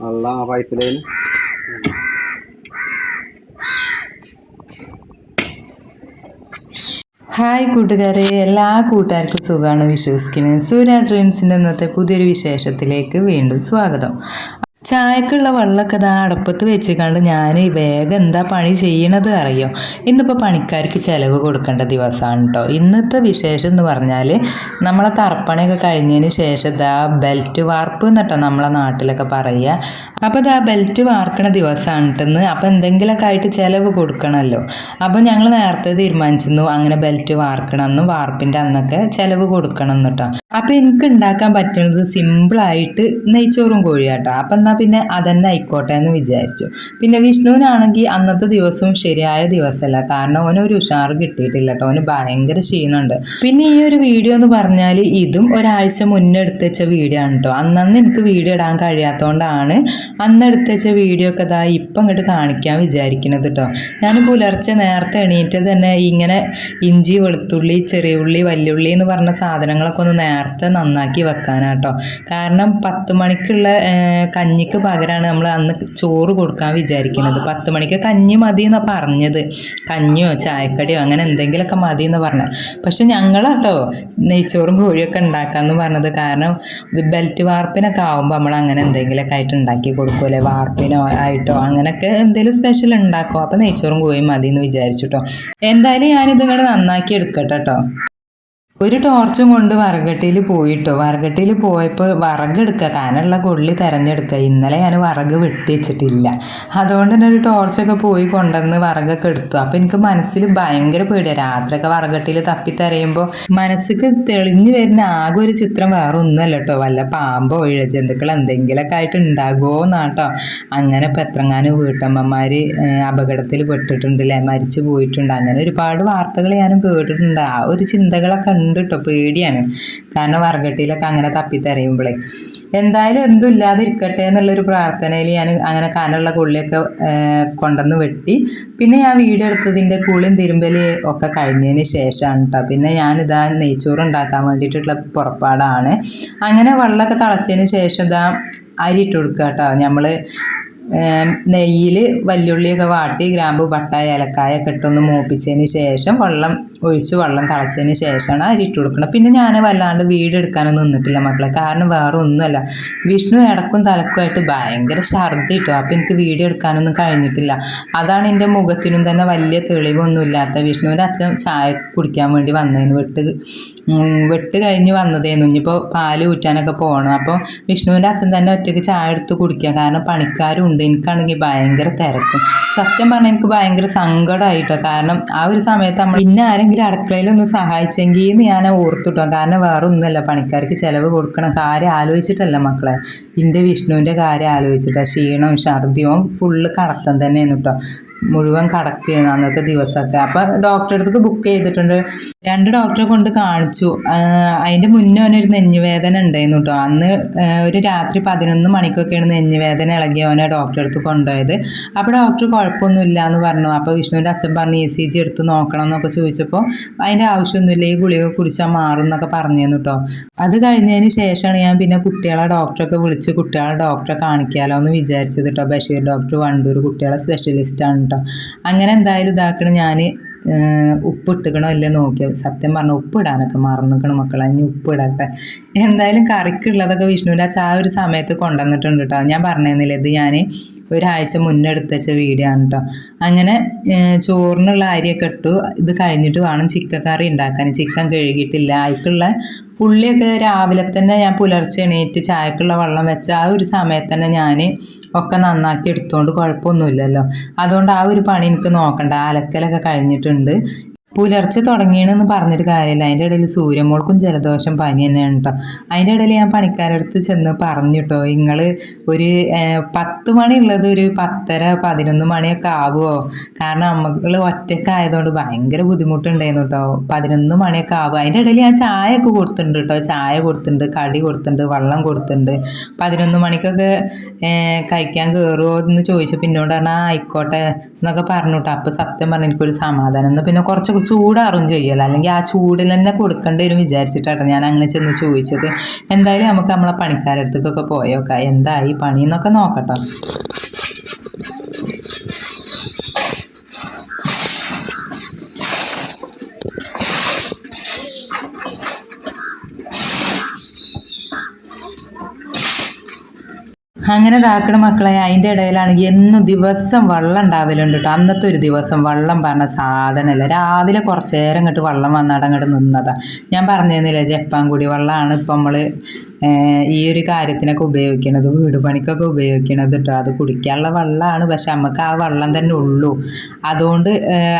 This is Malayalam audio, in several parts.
വെള്ളം ഹായ് കൂട്ടുകാരെ എല്ലാ കൂട്ടുകാർക്കും സുഖമാണ് വിശ്വസിക്കുന്നത് സൂര്യ ഡ്രീംസിന്റെ ഇന്നത്തെ പുതിയൊരു വിശേഷത്തിലേക്ക് വീണ്ടും സ്വാഗതം. ചായക്കുള്ള വെള്ളമൊക്കെ ഇതാ അടുപ്പത്ത് വെച്ചിക്കാണ്ട് ഞാൻ വേഗം എന്താ പണി ചെയ്യണത് അറിയോ? ഇന്നിപ്പോൾ പണിക്കാർക്ക് ചിലവ് കൊടുക്കേണ്ട ദിവസമാണ് കേട്ടോ ഇന്നത്തെ വിശേഷം എന്ന് പറഞ്ഞാൽ നമ്മളെ കറപ്പണയൊക്കെ കഴിഞ്ഞതിന് ശേഷം ഇതാ ബെൽറ്റ് വാർപ്പ് എന്നിട്ടോ നമ്മളെ നാട്ടിലൊക്കെ പറയുക അപ്പോൾ ഇതാ ബെൽറ്റ് വാർക്കണ ദിവസമാണ് കേട്ടെന്ന് അപ്പോൾ എന്തെങ്കിലുമൊക്കെ ആയിട്ട് ചിലവ് കൊടുക്കണമല്ലോ അപ്പോൾ ഞങ്ങൾ നേരത്തെ തീരുമാനിച്ചിരുന്നു അങ്ങനെ ബെൽറ്റ് വാർക്കണമെന്നും വാർപ്പിന്റെ അന്നൊക്കെ ചിലവ് കൊടുക്കണം എന്നിട്ടോ അപ്പോൾ എനിക്ക് ഉണ്ടാക്കാൻ പറ്റുന്നത് സിമ്പിളായിട്ട് നെയ്ച്ചോറും കോഴിയാട്ടോ. അപ്പം എന്നാൽ പിന്നെ അതന്നെ ആയിക്കോട്ടെ എന്ന് വിചാരിച്ചു. പിന്നെ വിഷ്ണുവിനാണെങ്കിൽ അന്നത്തെ ദിവസവും ശരിയായ ദിവസമല്ല കാരണം അവന് ഒരു ഉഷാർ കിട്ടിയിട്ടില്ല കേട്ടോ അവന് ഭയങ്കര ക്ഷീണമുണ്ട് പിന്നെ ഈ ഒരു വീഡിയോ എന്ന് പറഞ്ഞാൽ ഇതും ഒരാഴ്ച മുന്നേ എടുത്ത് വെച്ച വീഡിയോ ആണ് കേട്ടോ അന്നന്ന് എനിക്ക് വീഡിയോ ഇടാൻ കഴിയാത്തതുകൊണ്ടാണ് അന്ന് എടുത്ത് വെച്ച വീഡിയോ ഒക്കെ ഇതാ ഇപ്പം ഇങ്ങോട്ട് കാണിക്കാൻ വിചാരിക്കുന്നത് കേട്ടോ ഞാൻ പുലർച്ചെ നേരത്തെ എണീറ്റ് തന്നെ ഇങ്ങനെ ഇഞ്ചി വെളുത്തുള്ളി ചെറിയ ഉള്ളി വല്യുള്ളി എന്ന് പറഞ്ഞ സാധനങ്ങളൊക്കെ ഒന്ന് നേരത്തെ നന്നാക്കി വെക്കാനാട്ടോ കാരണം പത്ത് മണിക്കുള്ള ഏർ, കഞ്ഞിക്ക് പകരമാണ് നമ്മൾ അന്ന് ചോറ് കൊടുക്കാൻ വിചാരിക്കുന്നത്. പത്ത് മണിക്ക് കഞ്ഞി മതി എന്നാണ് പറഞ്ഞത്. കഞ്ഞിയോ ചായക്കടിയോ അങ്ങനെ എന്തെങ്കിലുമൊക്കെ മതി എന്ന് പറഞ്ഞത് പക്ഷെ ഞങ്ങളാട്ടോ നെയ്ച്ചോറും കോഴിയൊക്കെ ഉണ്ടാക്കാമെന്ന് പറഞ്ഞത്. കാരണം ബെൽറ്റ് വാർപ്പിനൊക്കെ ആകുമ്പോൾ നമ്മൾ അങ്ങനെ എന്തെങ്കിലുമൊക്കെ ആയിട്ട് ഉണ്ടാക്കി കൊടുക്കുമല്ലേ വാർപ്പിനോ ആയിട്ടോ അങ്ങനെയൊക്കെ എന്തെങ്കിലും സ്പെഷ്യൽ ഉണ്ടാക്കും? അപ്പോൾ നെയ്ച്ചോറും കോഴിയും മതി എന്ന് വിചാരിച്ചു കേട്ടോ എന്തായാലും ഞാനിത് ഇങ്ങോട്ട് നന്നാക്കി എടുക്കട്ടെ കേട്ടോ ഒരു ടോർച്ചും കൊണ്ട് വറകട്ടിയിൽ പോയിട്ടോ. വറകട്ടിയിൽ പോയപ്പോൾ വറകെടുക്കുക കാനുള്ള കൊള്ളി തിരഞ്ഞെടുക്കുക ഇന്നലെ ഞാൻ വറക് വെട്ടി വെച്ചിട്ടില്ല അതുകൊണ്ട് തന്നെ ഒരു ടോർച്ചൊക്കെ പോയി കൊണ്ടുവന്ന് വറകൊക്കെ എടുത്തു. അപ്പോൾ എനിക്ക് മനസ്സിൽ ഭയങ്കര പേടിയാണ് രാത്രിയൊക്കെ വറകട്ടിയിൽ തപ്പിത്തരയുമ്പോൾ മനസ്സിക്ക് തെളിഞ്ഞു വരുന്ന ആകെ ഒരു ചിത്രം വേറെ ഒന്നുമല്ല കേട്ടോ. വല്ല പാമ്പോ ഇഴജന്തുക്കൾ എന്തെങ്കിലുമൊക്കെ ആയിട്ട് ഉണ്ടാകുമോ എന്നാട്ടോ അങ്ങനെ ഇപ്പം എത്രങ്ങാനും വീട്ടമ്മമാർ അപകടത്തിൽ പെട്ടിട്ടുണ്ടല്ലേ മരിച്ചു പോയിട്ടുണ്ട്. അങ്ങനെ ഒരുപാട് വാർത്തകൾ ഞാനും കേട്ടിട്ടുണ്ട്. ആ ഒരു ചിന്തകളൊക്കെ ഉണ്ട് കേട്ടോ പേടിയാണ്. കാരണം വറകട്ടിയിലൊക്കെ അങ്ങനെ തപ്പിത്തറിയുമ്പോഴേ എന്തായാലും എന്തും ഇല്ലാതിരിക്കട്ടെ എന്നുള്ളൊരു പ്രാർത്ഥനയിൽ ഞാൻ അങ്ങനെ കനുള്ള കൊള്ളിയൊക്കെ കൊണ്ടുവന്ന് വെട്ടി. പിന്നെ ഞാൻ വീഡിയോ എടുത്തതിന്റെ കുളിയും തിരുമ്പലി ഒക്കെ കഴിഞ്ഞതിന് ശേഷമാണ് കേട്ടോ പിന്നെ ഞാനിതാ നെയ്ച്ചോറ് ഉണ്ടാക്കാൻ വേണ്ടിയിട്ടുള്ള പുറപ്പാടാണ്. അങ്ങനെ വെള്ളമൊക്കെ തിളച്ചതിന് ശേഷം ഇതാ അരി ഇട്ട് കൊടുക്കുക കേട്ടോ നമ്മൾ നെയ്യിൽ വല്യുള്ളിയൊക്കെ വാട്ടി ഗ്രാമ്പു പട്ട ഏലക്കായ ഒക്കെ ഇട്ടൊന്ന് മൂപ്പിച്ചതിന് ശേഷം വെള്ളം ഒഴിച്ച് വെള്ളം തിളച്ചതിന് ശേഷമാണ് അരി ഇട്ട് കൊടുക്കുന്നത്. പിന്നെ ഞാൻ വല്ലാണ്ട് വീടെടുക്കാനൊന്നും നിന്നിട്ടില്ല മക്കളെ. കാരണം വേറെ ഒന്നുമല്ല വിഷ്ണു ഇടക്കും തലക്കുമായിട്ട് ഭയങ്കര ഛർദ്ദി കിട്ടും. അപ്പം എനിക്ക് വീഡിയോ എടുക്കാനൊന്നും കഴിഞ്ഞിട്ടില്ല. അതാണ് എന്റെ മുഖത്തിനും തന്നെ വലിയ തെളിവൊന്നും ഇല്ലാത്ത വിഷ്ണുവിന്റെ അച്ഛൻ ചായ കുടിക്കാൻ വേണ്ടി വന്നതിന് വെട്ട് വെട്ട് കഴിഞ്ഞ് വന്നതേന്നു ഇനിയിപ്പോൾ പാൽ ഊറ്റാനൊക്കെ പോകണം അപ്പോൾ വിഷ്ണുവിന്റെ അച്ഛൻ തന്നെ ഒറ്റയ്ക്ക് ചായ എടുത്ത് കുടിക്കുക. കാരണം പണിക്കാരും ഉണ്ട് എനിക്കാണെങ്കിൽ ഭയങ്കര തിരക്കും. സത്യം പറഞ്ഞാൽ എനിക്ക് ഭയങ്കര സങ്കടമായിട്ടോ കാരണം ആ ഒരു സമയത്ത് നമ്മൾ പിന്നെ ആരെങ്കിലും അടുക്കളയിലൊന്ന് സഹായിച്ചെങ്കിൽ എന്ന് ഞാൻ ഓർത്തുട്ടോ. കാരണം വേറെ ഒന്നുമല്ല പണിക്കാർക്ക് ചിലവ് കൊടുക്കണം. കാര്യം ആലോചിച്ചിട്ടല്ല മക്കളെ. എന്റെ വിഷ്ണുവിന്റെ കാര്യം ആലോചിച്ചിട്ടാണ് ക്ഷീണവും ഛർദിയും ഫുള്ള് കടത്തം തന്നെയാണ് കേട്ടോ മുഴുവൻ കടക്കുകയാണ് അന്നത്തെ ദിവസമൊക്കെ. അപ്പം ഡോക്ടറെ അടുത്തേക്ക് ബുക്ക് ചെയ്തിട്ടുണ്ട്. രണ്ട് ഡോക്ടറെ കൊണ്ട് കാണിച്ചു. അതിന്റെ മുന്നേ അവനൊരു നെഞ്ഞുവേദന ഉണ്ടായിരുന്നു കേട്ടോ. അന്ന് ഒരു രാത്രി പതിനൊന്ന് മണിക്കൊക്കെയാണ് നെഞ്ഞുവേദന ഇളകി അവനെ ഡോക്ടറെ അടുത്ത് കൊണ്ടുപോയത്. അപ്പോൾ ഡോക്ടർ കുഴപ്പമൊന്നുമില്ല എന്ന് പറഞ്ഞു. അപ്പോൾ വിഷ്ണുവിന്റെ അച്ഛൻ പറഞ്ഞു ഇ സി ജി എടുത്ത് നോക്കണം എന്നൊക്കെ ചോദിച്ചപ്പോൾ അതിന്റെ ആവശ്യമൊന്നുമില്ല ഈ ഗുളിക കുടിച്ചാൽ മാറും എന്നൊക്കെ പറഞ്ഞിരുന്നു കേട്ടോ. അത് കഴിഞ്ഞതിന് ശേഷമാണ് ഞാൻ പിന്നെ കുട്ടികളെ ഡോക്ടറൊക്കെ വിളിച്ച് കുട്ടികളെ ഡോക്ടറെ കാണിക്കാമല്ലോ എന്ന് വിചാരിച്ചത് കേട്ടോ. ബഷീർ ഡോക്ടർ വണ്ടൂർ കുട്ടികളെ സ്പെഷ്യലിസ്റ്റാണ് കേട്ടോ. അങ്ങനെ എന്തായാലും ഇതാക്കണം. ഞാൻ ഉപ്പ് ഇട്ടുക്കണോ ഇല്ലേ നോക്കിയത് സത്യം പറഞ്ഞാൽ ഉപ്പ് ഇടാനൊക്കെ മറന്നിക്കണം മക്കളെ. ഇനി ഉപ്പ് ഇടട്ടെ. എന്തായാലും കറിക്കുള്ളതൊക്കെ വിഷ്ണുവിന്റെ ആ ഒരു സമയത്ത് കൊണ്ടുവന്നിട്ടുണ്ട് കേട്ടോ. ഞാൻ പറഞ്ഞിരുന്നില്ല ഇത് ഞാൻ ഒരാഴ്ച മുന്നേ എടുത്ത് വെച്ച വീഡിയോ ആണ് കേട്ടോ. അങ്ങനെ ചോറിനുള്ള അരിയൊക്കെ ഇട്ടു. ഇത് കഴിഞ്ഞിട്ട് വേണം ചിക്കൻ കറി ഉണ്ടാക്കാൻ. ചിക്കൻ കഴുകിയിട്ടില്ല. അതിക്കുള്ള ഉള്ളിയൊക്കെ രാവിലെ തന്നെ ഞാൻ പുലർച്ചെ എണീറ്റ് ചായക്കുള്ള വെള്ളം വെച്ച ആ ഒരു സമയത്ത് തന്നെ ഞാൻ ഒക്കെ നന്നാക്കി എടുത്തുകൊണ്ട് കുഴപ്പമൊന്നുമില്ലല്ലോ. അതുകൊണ്ട് ആ ഒരു പണി എനിക്ക് നോക്കണ്ട. അലക്കലൊക്കെ കഴിഞ്ഞിട്ടുണ്ട്. പുലർച്ചെ തുടങ്ങിയെന്ന് പറഞ്ഞിട്ട് കാര്യമില്ല. അതിന്റെ ഇടയിൽ സൂര്യമോൾക്കും ജലദോഷം പനി തന്നെയാണ് കേട്ടോ അതിന്റെ ഇടയിൽ ഞാൻ പണിക്കാരടുത്ത് ചെന്ന് പറഞ്ഞു കേട്ടോ നിങ്ങൾ ഒരു പത്ത് മണി ഉള്ളത് ഒരു പത്തര പതിനൊന്ന് മണിയൊക്കെ ആവുമോ കാരണം നമ്മൾ ഒറ്റക്കായതുകൊണ്ട് ഭയങ്കര ബുദ്ധിമുട്ടുണ്ടായിരുന്നു കേട്ടോ പതിനൊന്ന് മണിയൊക്കെ ആവും അതിന്റെ ഇടയിൽ ഞാൻ ചായ ഒക്കെ കൊടുത്തിട്ടുണ്ട് കേട്ടോ ചായ കൊടുത്തിട്ടുണ്ട് കടി കൊടുത്തിട്ടുണ്ട് വെള്ളം കൊടുത്തിട്ടുണ്ട്. പതിനൊന്ന് മണിക്കൊക്കെ കഴിക്കാൻ കയറുമോ എന്ന് ചോദിച്ചപ്പോൾ പിന്നോട് പറഞ്ഞാൽ ആയിക്കോട്ടെ എന്നൊക്കെ പറഞ്ഞു കേട്ടോ അപ്പോൾ സത്യം പറഞ്ഞ എനിക്കൊരു സമാധാനം. എന്നാൽ പിന്നെ കുറച്ചൊക്കെ ചൂടാറും ചെയ്യല്ലോ അല്ലെങ്കിൽ ആ ചൂടിൽ തന്നെ കൊടുക്കേണ്ടി വരും വിചാരിച്ചിട്ടാട്ടോ ഞാൻ അങ്ങനെ ചെന്ന് ചോദിച്ചത്. എന്തായാലും നമുക്ക് നമ്മളെ പണിക്കാരുടെ അടുത്തേക്കൊക്കെ പോയോക്കാം എന്തായി പണി എന്നൊക്കെ നോക്കട്ടോ. അങ്ങനെ ഇതാക്കണ മക്കളെ അതിന്റെ ഇടയിലാണെങ്കിൽ എന്നും ദിവസം വെള്ളം ഉണ്ടാവലുണ്ട് കേട്ടോ അന്നത്തെ ഒരു ദിവസം വെള്ളം പറഞ്ഞ സാധനമല്ല രാവിലെ കുറച്ച് നേരം ഇങ്ങോട്ട് വെള്ളം വന്നിടങ്ങോട്ട് നിന്നതാണ് നിന്നതാ. ഞാൻ പറഞ്ഞിരുന്നില്ല ജപ്പാൻ കൂടി വെള്ളമാണ് ഇപ്പം നമ്മൾ ഈ ഒരു കാര്യത്തിനൊക്കെ ഉപയോഗിക്കണത് വീട് പണിക്കൊക്കെ ഉപയോഗിക്കണത് കേട്ടോ അത് കുടിക്കാനുള്ള വെള്ളമാണ് പക്ഷെ നമുക്ക് ആ വെള്ളം തന്നെ ഉള്ളൂ. അതുകൊണ്ട്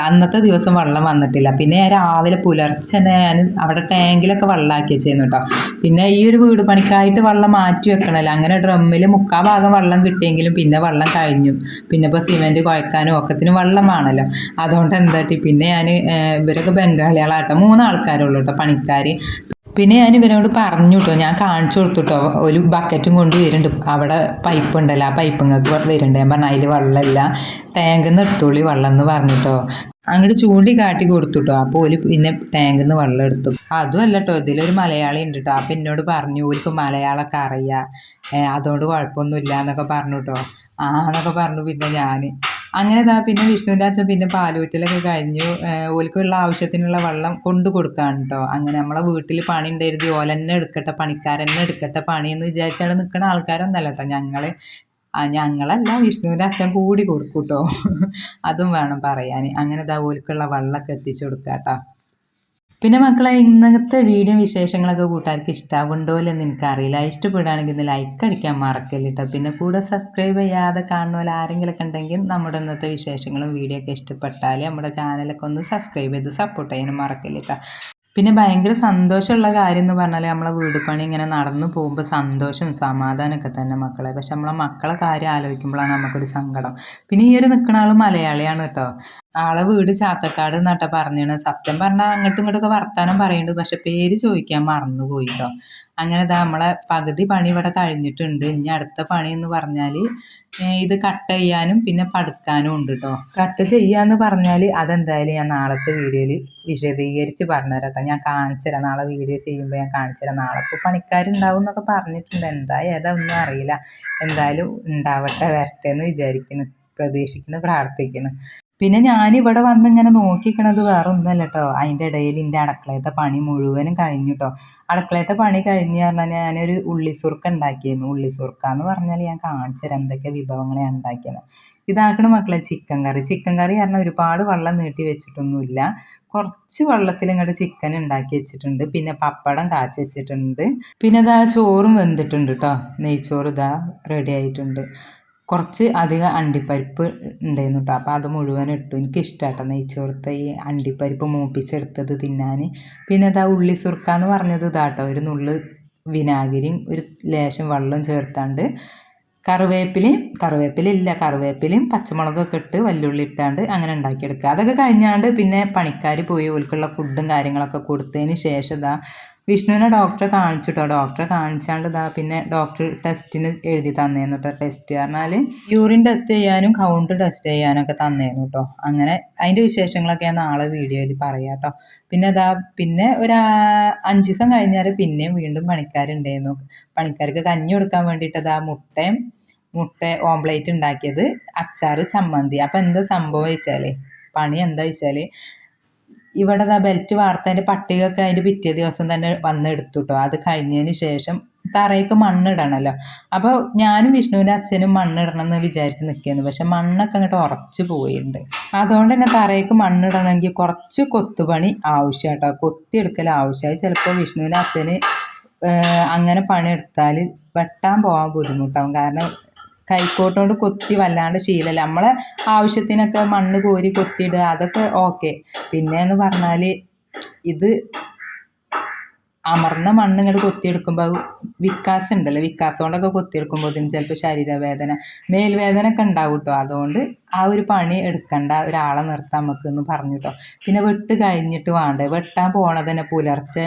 അന്നത്തെ ദിവസം വെള്ളം വന്നിട്ടില്ല. പിന്നെ രാവിലെ പുലർച്ചെ ഞാൻ അവിടെ ടാങ്കിലൊക്കെ വെള്ളമാക്കി വെച്ചിരുന്നു കേട്ടോ പിന്നെ ഈ ഒരു വീട് പണിക്കായിട്ട് വെള്ളം മാറ്റി വെക്കണല്ലോ? അങ്ങനെ ഡ്രമ്മിൽ മുക്കാൽ ഭാഗം വെള്ളം കിട്ടിയെങ്കിലും പിന്നെ വെള്ളം കഴിഞ്ഞു. പിന്നെ ഇപ്പോൾ സിമെന്റ് കുഴക്കാനും ഒക്കത്തിനും വെള്ളം വേണമല്ലോ അതുകൊണ്ട് എന്താട്ടി പിന്നെ ഞാൻ ഇവരൊക്കെ ബംഗാളികളാട്ടോ. മൂന്നാൾക്കാരുള്ളൂ കേട്ടോ പണിക്കാർ പിന്നെ ഞാൻ ഇവരോട് പറഞ്ഞു കേട്ടോ ഞാൻ കാണിച്ചു കൊടുത്തു കേട്ടോ ഒരു ബക്കറ്റും കൊണ്ട് വരുന്നുണ്ട്. അവിടെ പൈപ്പ് ഉണ്ടല്ലോ ആ പൈപ്പ് നിങ്ങൾക്ക് വരുന്നുണ്ട്. ഞാൻ പറഞ്ഞു അതിൽ വെള്ളമില്ല. ടാങ്കിൽ നിന്ന് എടുത്തോളി വെള്ളം എന്ന് പറഞ്ഞിട്ടോ. അങ്ങോട്ട് ചൂണ്ടി കാട്ടി കൊടുത്തു കേട്ടോ അപ്പോൾ ഓൽ പിന്നെ ടാങ്കിൽ നിന്ന് വെള്ളം എടുത്തു. അതും അല്ല കേട്ടോ ഇതിലൊരു മലയാളി ഉണ്ട് കേട്ടോ അപ്പം എന്നോട് പറഞ്ഞു ഓലിപ്പോൾ മലയാളമൊക്കെ അറിയാം. അതുകൊണ്ട് കുഴപ്പമൊന്നുമില്ല എന്നൊക്കെ പറഞ്ഞു കേട്ടോ ആ എന്നൊക്കെ പറഞ്ഞു പിന്നെ ഞാൻ അങ്ങനെ ഇതാ പിന്നെ അച്ഛൻ പിന്നെ പാലൂറ്റലൊക്കെ കഴിഞ്ഞു. ഓൽക്കുള്ള ആവശ്യത്തിനുള്ള വെള്ളം കൊണ്ടു കൊടുക്കാണ് കേട്ടോ അങ്ങനെ നമ്മളെ വീട്ടിൽ പണി ഉണ്ടായിരുന്നു ഓലെന്നെ എടുക്കട്ടെ പണിക്കാരെന്നെ എടുക്കട്ടെ പണി എന്ന് വിചാരിച്ചാണ് നിൽക്കുന്ന ആൾക്കാരൊന്നല്ല കേട്ടോ ഞങ്ങൾ ഞങ്ങളല്ല വിഷ്ണുവിന്റെ അച്ഛൻ കൂടി കൊടുക്കും കേട്ടോ അതും വേണം പറയാൻ അങ്ങനെ ഇതാ ഓൽക്കുള്ള വെള്ളമൊക്കെ എത്തിച്ചു കൊടുക്കാം കേട്ടോ പിന്നെ മക്കളെ ഇന്നത്തെ വീഡിയോ വിശേഷങ്ങളൊക്കെ കൂട്ടുകാർക്ക് ഇഷ്ടാവുണ്ടോ എന്ന് എനിക്കറിയില്ല. ഇഷ്ടപ്പെടുകയാണെങ്കിൽ ഒന്ന് ലൈക്ക് അടിക്കാൻ മറക്കല്ല കേട്ടോ പിന്നെ കൂടെ സബ്സ്ക്രൈബ് ചെയ്യാതെ കാണുന്ന ആരെങ്കിലുമൊക്കെ ഉണ്ടെങ്കിൽ നമ്മുടെ ഇന്നത്തെ വിശേഷങ്ങളും വീഡിയോ ഒക്കെ ഇഷ്ടപ്പെട്ടാൽ നമ്മുടെ ചാനലൊക്കെ ഒന്ന് സബ്സ്ക്രൈബ് ചെയ്ത് സപ്പോർട്ട് ചെയ്യാനും മറക്കല്ല കേട്ടോ പിന്നെ ഭയങ്കര സന്തോഷമുള്ള കാര്യം എന്ന് പറഞ്ഞാൽ നമ്മളെ വീട് പണി ഇങ്ങനെ നടന്നു പോകുമ്പോൾ സന്തോഷം സമാധാനമൊക്കെ തന്നെ മക്കളെ. പക്ഷെ നമ്മളെ മക്കളെ കാര്യം ആലോചിക്കുമ്പോഴാണ് നമുക്കൊരു സങ്കടം. പിന്നെ ഈ ഒരു നിൽക്കുന്ന ആൾ മലയാളിയാണ് കേട്ടോ. ആളെ വീട് ചാത്തക്കാട് എന്നിട്ട് പറഞ്ഞാണ് സത്യം പറഞ്ഞാൽ അങ്ങോട്ടും ഇങ്ങോട്ടൊക്കെ വർത്താനം പറയുന്നുണ്ട് പക്ഷെ പേര് ചോദിക്കാൻ മറന്നുപോയി കേട്ടോ. അങ്ങനെ ഇതാ നമ്മളെ പകുതി പണി ഇവിടെ കഴിഞ്ഞിട്ടുണ്ട്. ഇനി അടുത്ത പണി എന്ന് പറഞ്ഞാൽ ഇത് കട്ട് ചെയ്യാനും പിന്നെ പടുക്കാനും ഉണ്ട് കേട്ടോ കട്ട് ചെയ്യാന്ന് പറഞ്ഞാൽ അതെന്തായാലും ഞാൻ നാളത്തെ വീഡിയോയിൽ വിശദീകരിച്ച് പറഞ്ഞുതരാം കേട്ടോ ഞാൻ കാണിച്ചുതരാം. നാളെ വീഡിയോ ചെയ്യുമ്പോൾ ഞാൻ കാണിച്ചു തരാം നാളെ ഇപ്പോൾ പണിക്കാരുണ്ടാവും എന്നൊക്കെ പറഞ്ഞിട്ടുണ്ട്. എന്തായാലും ഏതാ ഒന്നും അറിയില്ല. എന്തായാലും ഉണ്ടാവട്ടെ വരട്ടെ എന്ന് വിചാരിക്കുന്നു പ്രതീക്ഷിക്കുന്നു പ്രാർത്ഥിക്കുന്നു പിന്നെ ഞാനിവിടെ വന്ന് ഇങ്ങനെ നോക്കിക്കണത് വേറെ ഒന്നുമല്ല കേട്ടോ അതിന്റെ ഇടയിൽ എന്റെ അടുക്കളയത്തെ പണി മുഴുവനും കഴിഞ്ഞു കേട്ടോ അടുക്കളയത്തെ പണി കഴിഞ്ഞ് പറഞ്ഞാൽ ഞാനൊരു ഉള്ളിസുർക്ക ഉണ്ടാക്കിയിരുന്നു. ഉള്ളിസുർക്ക എന്ന് പറഞ്ഞാൽ ഞാൻ കാണിച്ചു തരാം എന്തൊക്കെ വിഭവങ്ങളെയാണ് ഉണ്ടാക്കിയത്. ഇതാക്കണ മക്കളെ ചിക്കൻ കറി. ചിക്കൻ കറി പറഞ്ഞാൽ ഒരുപാട് വെള്ളം നീട്ടി വെച്ചിട്ടൊന്നുമില്ല. കുറച്ച് വെള്ളത്തിൽ ഇങ്ങോട്ട് ചിക്കൻ ഉണ്ടാക്കി വെച്ചിട്ടുണ്ട്. പിന്നെ പപ്പടം കാച്ചി വെച്ചിട്ടുണ്ട്. പിന്നെ ഇതാ ചോറും വെന്തിട്ടുണ്ട് കേട്ടോ നെയ്ച്ചോറ് ഇതാ റെഡി ആയിട്ടുണ്ട്. കുറച്ച് അധികം അണ്ടിപ്പരിപ്പ് ഉണ്ടായിരുന്നു കേട്ടോ അപ്പോൾ അത് മുഴുവൻ ഇട്ടു. എനിക്ക് ഇഷ്ടമാട്ടോ നെയ്ച്ചോറത്തെ ഈ അണ്ടിപ്പരിപ്പ് മൂപ്പിച്ചെടുത്തത് തിന്നാൻ. പിന്നെ ഇതാ ഉള്ളി സുർക്ക എന്ന് പറഞ്ഞത് ഇതാട്ടോ. ഒരു നുള്ള് വിനാഗിരിയും ഒരു ലേശം വെള്ളം ചേർത്താണ്ട് കറിവേപ്പിലയും കറിവേപ്പില കറിവേപ്പിലയും പച്ചമുളകൊക്കെ ഇട്ട് വല്ലുള്ളി ഇട്ടാണ്ട് അങ്ങനെ ഉണ്ടാക്കിയെടുക്കുക. അതൊക്കെ കഴിഞ്ഞാണ്ട് പിന്നെ പണിക്കാർ പോയി ഓൽക്കുള്ള ഫുഡും കാര്യങ്ങളൊക്കെ കൊടുത്തതിന് ശേഷം ഇതാ വിഷ്ണുവിനെ ഡോക്ടറെ കാണിച്ചു കേട്ടോ ഡോക്ടറെ കാണിച്ചാണ്ട് ഇതാ പിന്നെ ഡോക്ടർ ടെസ്റ്റിന് എഴുതി തന്നേന്നു കേട്ടോ ടെസ്റ്റ് പറഞ്ഞാൽ യൂറിൻ ടെസ്റ്റ് ചെയ്യാനും കൗണ്ട് ടെസ്റ്റ് ചെയ്യാനൊക്കെ തന്നേന്നു കേട്ടോ അങ്ങനെ അതിന്റെ വിശേഷങ്ങളൊക്കെ ഞാൻ നാളെ വീഡിയോയിൽ പറയാം കേട്ടോ പിന്നെ അതാ പിന്നെ ഒരു അഞ്ച് ദിവസം കഴിഞ്ഞാൽ പിന്നെയും വീണ്ടും പണിക്കാരുണ്ടായിരുന്നു പണിക്കാർക്ക് കഞ്ഞി കൊടുക്കാൻ വേണ്ടിയിട്ട് അതാ മുട്ടയും മുട്ട ഓംപ്ലേറ്റ് ഉണ്ടാക്കിയത് അച്ചാറ് ചമ്മന്തി. അപ്പം എന്താ സംഭവം വെച്ചാൽ പണി എന്താ വെച്ചാൽ ഇവിടെ ആ ബെൽറ്റ് വാർത്തതിന്റെ പട്ടികയൊക്കെ അതിന്റെ പിറ്റേ ദിവസം തന്നെ വന്ന് എടുത്തു കേട്ടോ അത് കഴിഞ്ഞതിന് ശേഷം തറയ്ക്ക് മണ്ണിടണമല്ലോ അപ്പോൾ ഞാനും വിഷ്ണുവിന്റെ അച്ഛനും മണ്ണിടണം എന്ന് വിചാരിച്ച് നിൽക്കുന്നു പക്ഷെ മണ്ണൊക്കെ അങ്ങോട്ട് ഉറച്ച് പോയിട്ടുണ്ട്. അതുകൊണ്ട് തന്നെ തറയ്ക്ക് മണ്ണിടണമെങ്കിൽ കുറച്ച് കൊത്തുപണി ആവശ്യം കേട്ടോ. കൊത്തിയെടുക്കൽ ആവശ്യമായി. ചിലപ്പോൾ വിഷ്ണുവിന്റെ അച്ഛന് അങ്ങനെ പണിയെടുത്താൽ വെട്ടാൻ പോകാൻ ബുദ്ധിമുട്ടാവും. കാരണം കൈക്കോട്ടുകൊണ്ട് കൊത്തി വല്ലാണ്ട് ശീലമില്ല നമ്മളെ ആവശ്യത്തിനൊക്കെ മണ്ണ് കോരി കൊത്തിയിടുക അതൊക്കെ ഓക്കെ. പിന്നെ എന്ന് പറഞ്ഞാൽ ഇത് അമർന്ന മണ്ണ് ഇങ്ങോട്ട് കൊത്തിയെടുക്കുമ്പോൾ വിക്കാസം ഉണ്ടല്ലോ വിക്കാസം കൊണ്ടൊക്കെ കൊത്തിയെടുക്കുമ്പോൾ ഇതിന് ചിലപ്പോൾ ശരീരവേദന മേൽവേദന ഒക്കെ ഉണ്ടാവും കേട്ടോ അതുകൊണ്ട് ആ ഒരു പണി എടുക്കണ്ട ഒരാളെ നിർത്താം നമുക്ക് എന്ന് പറഞ്ഞു കേട്ടോ പിന്നെ വെട്ട് കഴിഞ്ഞിട്ട് വേണ്ടേ? വെട്ടാൻ പോണതന്നെ പുലർച്ചെ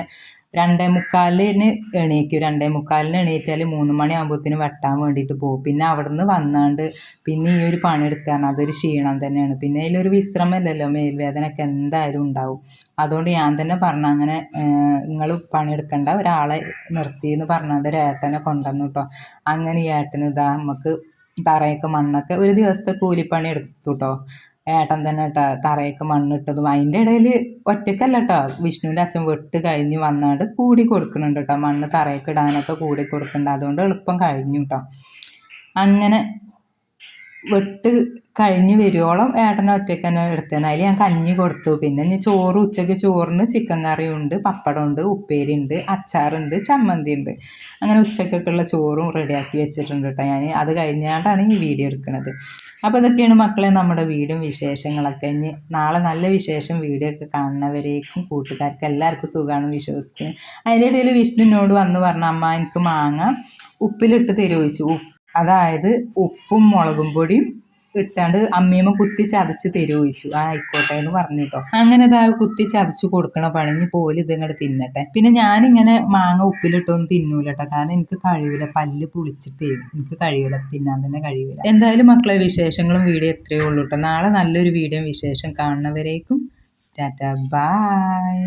രണ്ടേ മുക്കാലിന് എണീക്കും. രണ്ടേ മുക്കാലിന് എണീറ്റാൽ മൂന്ന് മണിയാകുമ്പോഴത്തേന് വെട്ടാൻ വേണ്ടിയിട്ട് പോകും. പിന്നെ അവിടെ നിന്ന് വന്നാണ്ട് പിന്നെ ഈ ഒരു പണി എടുക്കാൻ അതൊരു ക്ഷീണം തന്നെയാണ്. പിന്നെ അതിലൊരു വിശ്രമമില്ലല്ലോ മേൽവേദനയൊക്കെ എന്തായാലും ഉണ്ടാവും. അതുകൊണ്ട് ഞാൻ തന്നെ പറഞ്ഞു അങ്ങനെ നിങ്ങൾ പണിയെടുക്കണ്ട ഒരാളെ നിർത്തി എന്ന് പറഞ്ഞാണ്ട് ഒരു ഏട്ടനെ കൊണ്ടുവന്നു കേട്ടോ അങ്ങനെ ഈ ഏട്ടന് ഇതാ നമുക്ക് തറയൊക്കെ മണ്ണൊക്കെ ഒരു ദിവസത്തെ കൂലിപ്പണി എടുത്തു കേട്ടോ ഏട്ടൻ തന്നെ കേട്ടോ തറയൊക്കെ മണ്ണിട്ടതും. അതിന്റെ ഇടയിൽ ഒറ്റയ്ക്കല്ല കേട്ടോ വിഷ്ണുവിന്റെ അച്ഛൻ വെട്ട് കഴിഞ്ഞ് വന്നാണ്ട് കൂടി കൊടുക്കുന്നുണ്ട് കേട്ടോ മണ്ണ് തറയൊക്കെ ഇടാനൊക്കെ കൂടി കൊടുക്കുന്നുണ്ട്. അതുകൊണ്ട് എളുപ്പം കഴിഞ്ഞു കേട്ടോ അങ്ങനെ വെട്ട് കഴിഞ്ഞ് വരുവോളം ഏട്ടനെ ഒറ്റയ്ക്ക് തന്നെ എടുത്തേന്ന് അതിൽ ഞാൻ കഞ്ഞി കൊടുത്തു. പിന്നെ ഇനി ചോറ് ഉച്ചയ്ക്ക് ചോറിന് ചിക്കൻ കറിയുണ്ട് പപ്പടമുണ്ട് ഉപ്പേരിയുണ്ട് അച്ചാറുണ്ട് ചമ്മന്തി ഉണ്ട്. അങ്ങനെ ഉച്ചക്കൊക്കെയുള്ള ചോറും റെഡിയാക്കി വെച്ചിട്ടുണ്ട് കേട്ടോ ഞാൻ അത് കഴിഞ്ഞാണ്ടാണ് ഈ വീഡിയോ എടുക്കുന്നത് അപ്പോൾ ഇതൊക്കെയാണ് മക്കളെ നമ്മുടെ വീടും വിശേഷങ്ങളൊക്കെ. ഇനി നാളെ നല്ല വിശേഷം വീഡിയോ ഒക്കെ കാണുന്നവരേക്കും കൂട്ടുകാർക്ക് എല്ലാവർക്കും സുഖമാണ് വിശ്വസിക്കുന്നത് അതിന്റെ ഇടയിൽ വിഷ്ണുവിനോട് വന്ന് പറഞ്ഞ അമ്മ എനിക്ക് മാങ്ങ ഉപ്പിലിട്ട് തരുമോ ഉപ്പ് അതായത് ഉപ്പും മുളകും പൊടിയും ഇട്ടാണ്ട് അമ്മീമ്മ കുത്തി ചതച്ച് തരുമോ ചോദിച്ചു. ആ ആയിക്കോട്ടെ എന്ന് പറഞ്ഞു കേട്ടോ അങ്ങനെ ഇതാ കുത്തി ചതച്ച് കൊടുക്കണ പണി ഇനി പോലും ഇതിങ്ങോട്ട് തിന്നട്ടെ. പിന്നെ ഞാനിങ്ങനെ മാങ്ങ ഉപ്പിലിട്ടൊന്നും തിന്നൂല കേട്ടോ കാരണം എനിക്ക് കഴിയൂല. പല്ല് പുളിച്ചിട്ടേ എനിക്ക് കഴിയൂല. തിന്നാൻ തന്നെ കഴിയൂല. എന്തായാലും മക്കളെ വിശേഷങ്ങളും വീഡിയോ എത്രയേ ഉള്ളൂ കേട്ടോ നാളെ നല്ലൊരു വീഡിയോ വിശേഷം കാണുന്നവരേക്കും. ടാറ്റ. ബായ്.